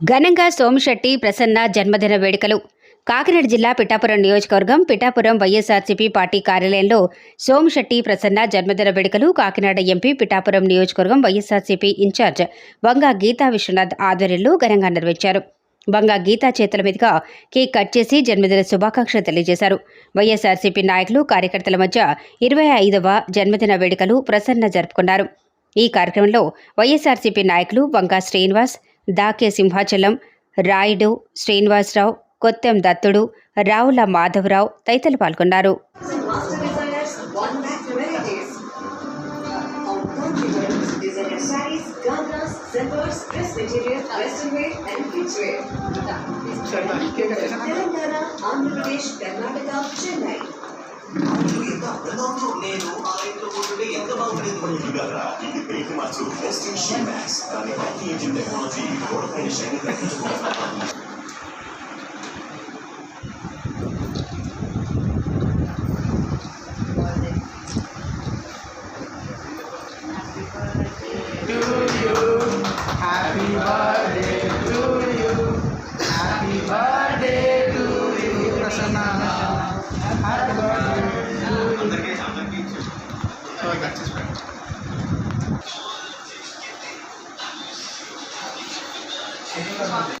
ఘనంగా సోమిశెట్టి ప్రసన్న జన్మదిన వేడుకలు. కాకినాడ జిల్లా పిఠాపురం నియోజకవర్గం పిఠాపురం వైఎస్ఆర్సీపీ పార్టీ కార్యాలయంలో సోమిశెట్టి ప్రసన్న జన్మదిన వేడుకలు కాకినాడ ఎంపీ పిఠాపురం నియోజకవర్గం వైఎస్ఆర్సీపీ ఇన్ఛార్జ్ వంగా గీతా విశ్వనాథ్ ఆధ్వర్యంలో ఘనంగా నిర్వహించారు. వంగా గీతా చేతుల మీదుగా కేక్ కట్ చేసి జన్మదిన శుభాకాంక్షలు తెలియజేశారు. వైఎస్ఆర్సీపీ నాయకులు కార్యకర్తల మధ్య ఇరవై ఐదవ జన్మదిన వేడుకలు ప్రసన్న జరుపుకున్నారు. ఈ కార్యక్రమంలో వైఎస్ఆర్సీపీ నాయకులు వంగా శ్రీనివాస్ దాకె సింహాచలం రాయుడు శ్రీనివాసరావు కొత్తెం దత్తుడు రావుల మాధవరావు తైతలు పాల్గొన్నారు. Andhra Pradesh Karnataka Chennai. Alternate Money Jugada, IDP Testing Dani Engine Technology, for finishing the Happy birthday. feel like that's his friend.